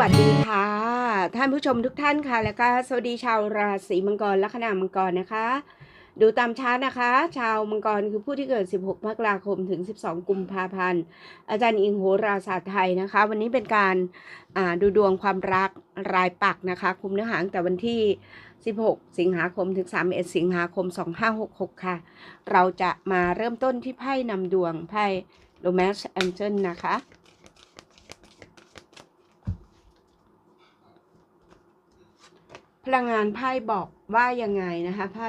วัสดีค่ะ ท่านผู้ชมทุกท่านค่ะ แล้วก็สวัสดีชาวราศีมังกรและคณะมังกรนะคะ ดูตามชาร์ตนะคะ ชาวมังกรคือผู้ที่เกิด 16 มกราคมถึง 12 กุมภาพันธ์ อาจารย์อิงโหราศาสตร์ไทยนะคะ วันนี้เป็นการดูดวงความรักรายปักนะคะ คุมเนื้อหาตั้งแต่วันที่ 16 สิงหาคมถึง 31 สิงหาคม 2566 ค่ะ เราจะมาเริ่มต้นที่ไพ่นำดวงไพ่โ o แมสแองเจิลนะคะ พลังงานไพ่บอกว่ายังไงนะคะไพ่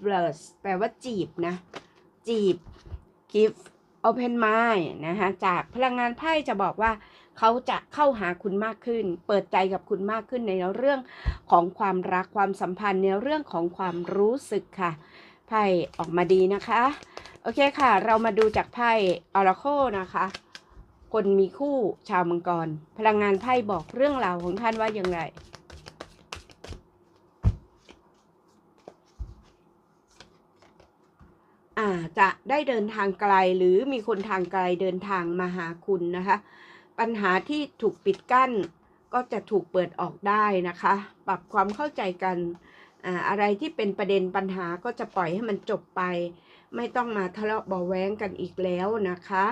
flirt แปลว่าจีบนะ จีบ give open mind นะคะจากพลังงานไพ่จะบอกว่า เขาจะเข้าหาคุณมากขึ้น เปิดใจกับคุณมากขึ้นในเรื่องของความรักความสัมพันธ์ในเรื่องของความรู้สึกค่ะ ไพ่ออกมาดีนะคะ โอเคค่ะ เรามาดูจากไพ่ Oracle นะคะคนมีคู่ชาวมังกร พลังงานไพ่บอกเรื่องราวของท่านว่าอย่างไร อาจะได้เดินทางไกลหรือมีคนทางไกลเดินทางมาหาคุณนะคะ ปัญหาที่ถูกปิดกั้นก็จะถูกเปิดออกได้นะคะ ปรับความเข้าใจกันอะไรที่เป็นประเด็นปัญหาก็จะปล่อยให้มันจบไป ไม่ต้องมาทะเลาะเบาแว้งกันอีกแล้วนะคะ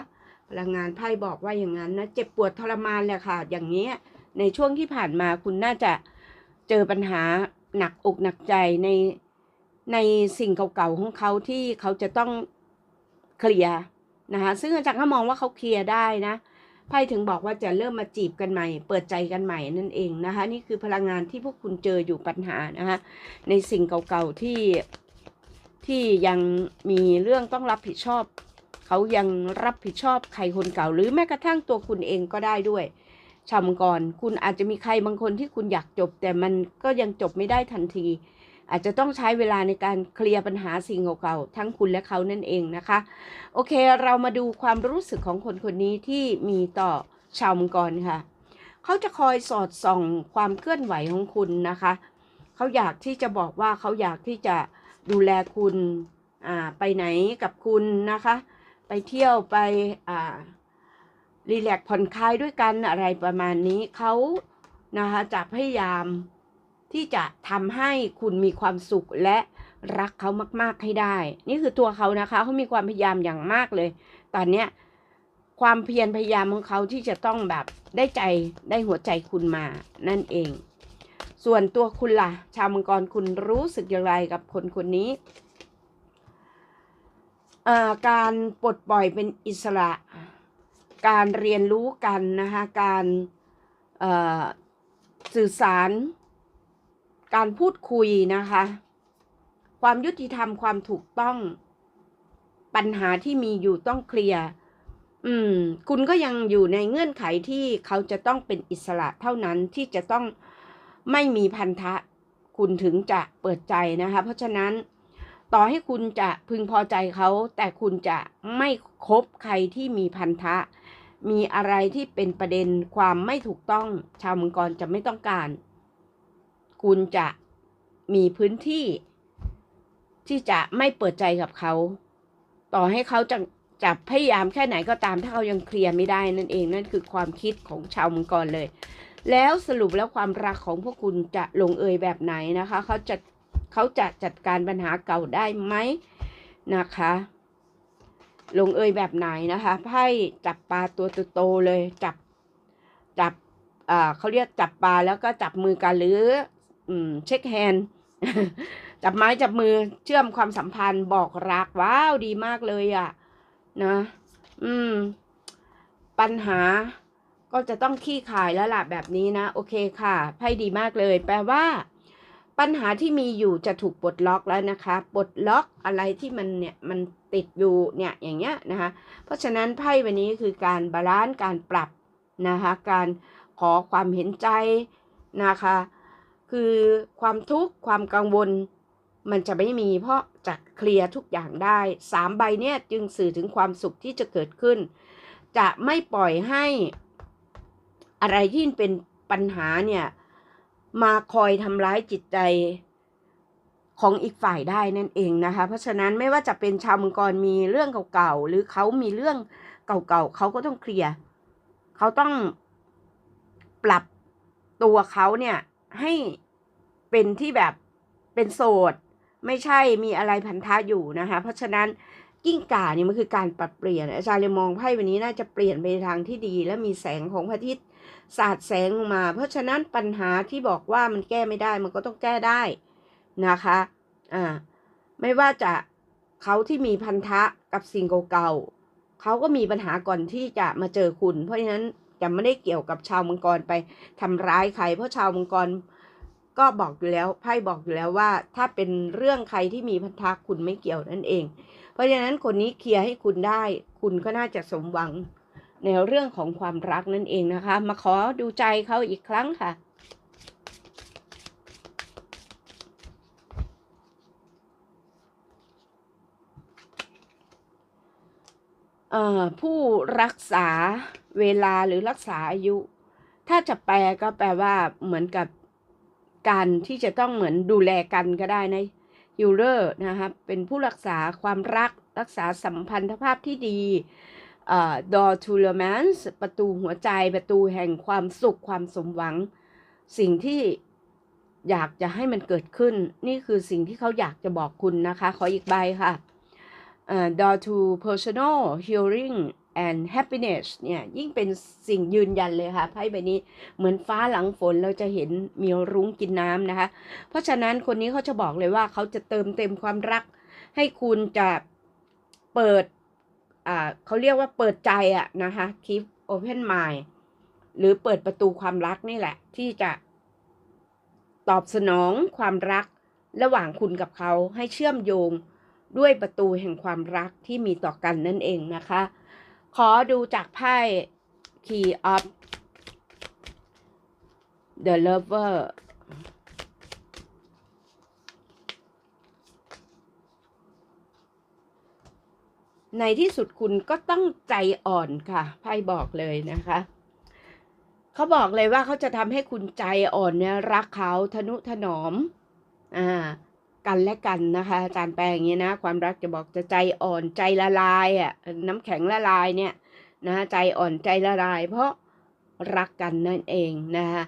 พลังงานไพ่บอกว่าอย่างนั้นนะเจ็บปวดทรมานแหละค่ะ อย่างนี้ในช่วงที่ผ่านมาคุณน่าจะเจอปัญหาหนักอกหนักใจใน ในสิ่งเก่าๆของเขาที่เขาจะต้องเคลียร์นะคะซึ่งอาจารย์ก็มองว่าเขาเคลียร์ได้นะไพ่ถึงบอกว่าจะเริ่มมาจีบกันใหม่ เปิดใจกันใหม่นั่นเองนะคะ นี่คือพลังงานที่พวกคุณเจออยู่ปัญหานะคะในสิ่งเก่าๆที่ที่ยังมีเรื่องต้องรับผิดชอบ เขายังรับผิดชอบใครคนเก่า หรือแม้กระทั่งตัวคุณเองก็ได้ด้วยชาวมังกรคุณอาจจะมีใครบางคนที่คุณอยากจบ แต่มันก็ยังจบไม่ได้ทันที อาจจะต้องใช้เวลาในการเคลียร์ปัญหาสิ่งเก่าๆทั้งคุณและเขานั่นเองนะคะ โอเคเรามาดูความรู้สึกของคนคนนี้ที่มีต่อชาวมังกรค่ะ เขาจะคอยสอดส่องความเคลื่อนไหวของคุณนะคะ เขาอยากที่จะบอกว่าเขาอยากที่จะดูแลคุณไปไหนกับคุณนะคะ ไปเที่ยวไปรีแลกซ์ผ่อนคลายด้วยกันอะไรประมาณนี้เขานะคะจะพยายาม ที่จะทำให้คุณมีความสุขและรักเขามาก ๆ ให้ได้ นี่คือตัวเขานะคะเขามีความพยายามอย่างมากเลย ตอนเนี้ยความเพียรพยายามของเขาที่จะต้องแบบได้ใจได้หัวใจคุณมานั่นเอง ส่วนตัวคุณล่ะ ชาวมังกรคุณรู้สึกอย่างไรกับคนคนนี้ การปลดปล่อยเป็นอิสระ การเรียนรู้กันนะคะ การสื่อสาร การพูดคุยนะคะ ความยุติธรรมความถูกต้องปัญหาที่มีอยู่ต้องเคลียร์อืม คุณก็ยังอยู่ในเงื่อนไขที่เขาจะต้องเป็นอิสระเท่านั้นที่จะต้องไม่มีพันธะ คุณถึงจะเปิดใจนะคะ เพราะฉะนั้นต่อให้คุณจะพึงพอใจเขา แต่คุณจะไม่คบใครที่มีพันธะ มีอะไรที่เป็นประเด็นความไม่ถูกต้อง ชาวมังกรจะไม่ต้องการ คุณจะมีพื้นที่ ที่จะไม่เปิดใจกับเขา ต่อให้เขาจะจะพยายามแค่ไหนก็ตามถ้าเขายังเคลียร์ไม่ได้นั่นเองนั่นคือความคิดของชาวมังกรเลย แล้วสรุปแล้วความรักของพวกคุณจะลงเอยแบบไหนนะคะเขาจะเขาจะจัดการปัญหาเก่าได้ไหมนะคะ ลงเอยแบบไหนนะคะไพ่จับปลาตัวโตๆเลยจับจับอ่าเขาเรียกจับปลาแล้วก็จับมือกันหรือ เช็คแฮนด์จับไม้จับมือเชื่อมความสัมพันธ์บอกรักว้าวดีมากเลยอะ่ะ นะ อืม ปัญหาก็จะต้องขี้ขายแล้วล่ะแบบนี้นะ โอเคค่ะไพ่ดีมากเลย แปลว่า ปัญหาที่มีอยู่จะถูกปลดล็อกแล้วนะคะปลดล็อกอะไรที่มันเนี่ยมันติดอยู่เนี่ยอย่างเงี้ยนะคะเพราะฉะนั้นไพ่วันนี้คือการบาลานซ์การปรับนะคะการขอความเห็นใจนะคะ คือความทุกข์ความกังวล มันจะไม่มีเพราะจะเคลียร์ทุกอย่างได้สามใบเนี่ยจึงสื่อถึงความสุขที่จะเกิดขึ้น จะไม่ปล่อยให้อะไรที่เป็นปัญหาเนี่ย มาคอยทำร้ายจิตใจของอีกฝ่ายได้นั่นเองนะคะ เพราะฉะนั้นไม่ว่าจะเป็นชาวมังกรมีเรื่องเก่าๆ หรือเขามีเรื่องเก่าๆเขาก็ต้องเคลียร์เขาต้องปรับตัวเขาเนี่ย ให้เป็นที่แบบเป็นโสด ไม่ใช่มีอะไรพันธะอยู่นะคะ เพราะฉะนั้นกิ้งก่าเนี่ยมันคือการปรับเปลี่ยนอาจารย์เลยมองไพ่วันนี้น่าจะเปลี่ยนไปทางที่ดี และมีแสงของพระอาทิตย์สาดแสงลงมา เพราะฉะนั้นปัญหาที่บอกว่ามันแก้ไม่ได้มันก็ต้องแก้ได้นะคะอ่าไม่ว่าจะเขาที่มีพันธะกับสิ่งเก่าๆเขาก็มีปัญหาก่อนที่จะมาเจอคุณ เพราะฉะนั้น จะไม่ได้เกี่ยวกับชาวมังกรไปทำร้ายใคร เพราะชาวมังกรก็บอกอยู่แล้วไพ่บอกอยู่แล้วว่า ถ้าเป็นเรื่องใครที่มีพันธะคุณไม่เกี่ยวนั่นเอง เพราะฉะนั้นคนนี้เคลียร์ให้คุณได้ คุณก็น่าจะสมหวังในเรื่องของความรักนั่นเองนะคะ มาขอดูใจเขาอีกครั้งค่ะ เอ่อ ผู้รักษาเวลาหรือรักษาอายุ ถ้าจะแปลก็แปลว่าเหมือนกับการที่จะต้องเหมือนดูแลกันก็ได้นะฮิลเลอร์นะครับเป็นผู้รักษาความรักรักษาสัมพันธภาพที่ดีเอ่อ door to romance ประตูหัวใจประตูแห่งความสุขความสมหวัง สิ่งที่อยากจะให้มันเกิดขึ้น นี่คือสิ่งที่เขาอยากจะบอกคุณนะคะ ขออีกใบค่ะ door to personal healing and happiness เนี่ยยิ่งเป็นสิ่งยืนยันเลยค่ะไพ่ใบนี้เหมือนฟ้าหลังฝนเราจะเห็นมีรุ้งกินน้ำนะคะ เพราะฉะนั้นคนนี้เขาจะบอกเลยว่าเขาจะเติมเต็มความรัก ให้คุณจะเปิดอ่าเขาเรียกว่าเปิดใจอะนะคะ keep open mind หรือเปิดประตูความรักนี่แหละ ที่จะตอบสนองความรักระหว่างคุณกับเขาให้เชื่อมโยง ด้วยประตูแห่งความรักที่มีต่อกันนั่นเองนะคะ ขอดูจากไพ่ Key of the Lover ในที่สุดคุณก็ต้องใจอ่อนค่ะ ไพ่บอกเลยนะคะ เขาบอกเลยว่าเขาจะทำให้คุณใจอ่อนเนี่ยรักเขาทนุถนอม อ่า กันและกันนะคะอาจารย์แปลอย่างนี้นะ ความรักจะบอกจะใจอ่อนใจละลายอะน้ำแข็งละลายเนี่ยนะใจอ่อนใจละลาย เพราะรักกันนั่นเองนะคะ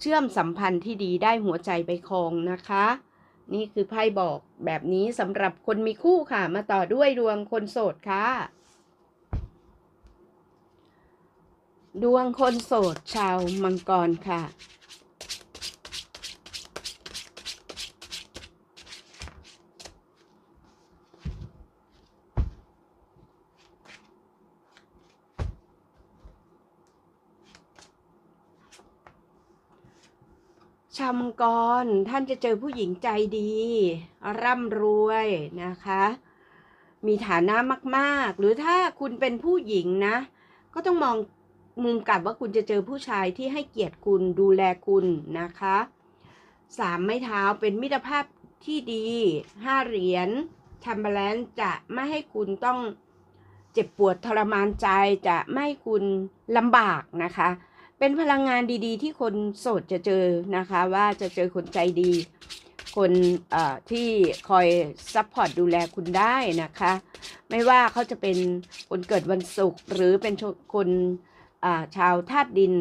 เชื่อมสัมพันธ์ที่ดีได้หัวใจไปครองนะคะ นี่คือไพ่บอกแบบนี้สำหรับคนมีคู่ค่ะ มาต่อด้วยดวงคนโสดค่ะ ดวงคนโสดชาวมังกรค่ะ ชาวมังกรท่านจะเจอผู้หญิงใจดี ร่ำรวยนะคะ มีฐานะมาก ๆ หรือถ้าคุณเป็นผู้หญิงนะ ก็ต้องมองมุมกลับว่าคุณจะเจอผู้ชายที่ให้เกียรติคุณดูแลคุณนะคะสามไม้เท้าเป็นมิตรภาพที่ดีห้าเหรียญทัมเบลนจะไม่ให้คุณต้องเจ็บปวดทรมานใจจะไม่ให้คุณลำบากนะคะ เป็นพลังงานดีๆ ที่คนโสดจะเจอนะคะ ว่าจะเจอคนใจดี คนที่คอยซัพพอร์ตดูแลคุณได้นะคะ ไม่ว่าเขาจะเป็นคนเกิดวันศุกร์หรือเป็นคนชาวธาตุดิน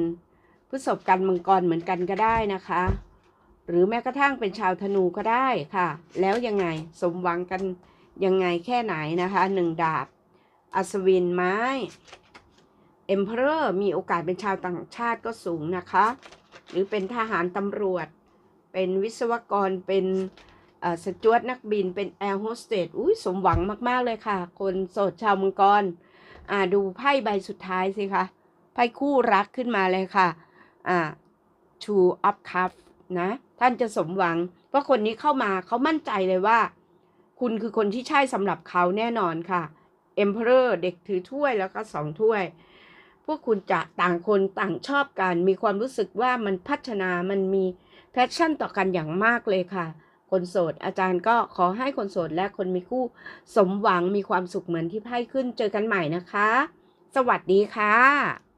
พฤษภกันมังกรเหมือนกันก็ได้นะคะ หรือแม้กระทั่งเป็นชาวธนูก็ได้ค่ะ แล้วยังไงสมหวังกันยังไงแค่ไหนนะคะหนึ่งดาบ อัศวินไม้ เอ็มเพอร์มีโอกาสเป็นชาวต่างชาติก็สูงนะคะ หรือเป็นทหารตำรวจ เป็นวิศวกรเป็นสจวตนักบินเป็นแอร์โฮสเตสอุ้ยสมหวังมาก ๆ เลยค่ะ คนโสดชาวมังกรอ่าดูไพ่ใบสุดท้ายสิคะไพ่คู่รักขึ้นมาเลยค่ะอ่า two of cups นะ ท่านจะสมหวัง เพราะคนนี้เข้ามาเขามั่นใจเลยว่า คุณคือคนที่ใช่สำหรับเขาแน่นอนค่ะ Emperor เด็กถือถ้วยแล้วก็สองถ้วย พวกคุณจะต่างคนต่างชอบกัน มีความรู้สึกว่ามันพัฒนามันมีแพชชั่นต่อกันอย่างมากเลยค่ะ คนโสด อาจารย์ก็ขอให้คนโสดและคนมีคู่สมหวังมีความสุขเหมือนที่ไพ่ขึ้นเจอกันใหม่นะคะ สวัสดีค่ะ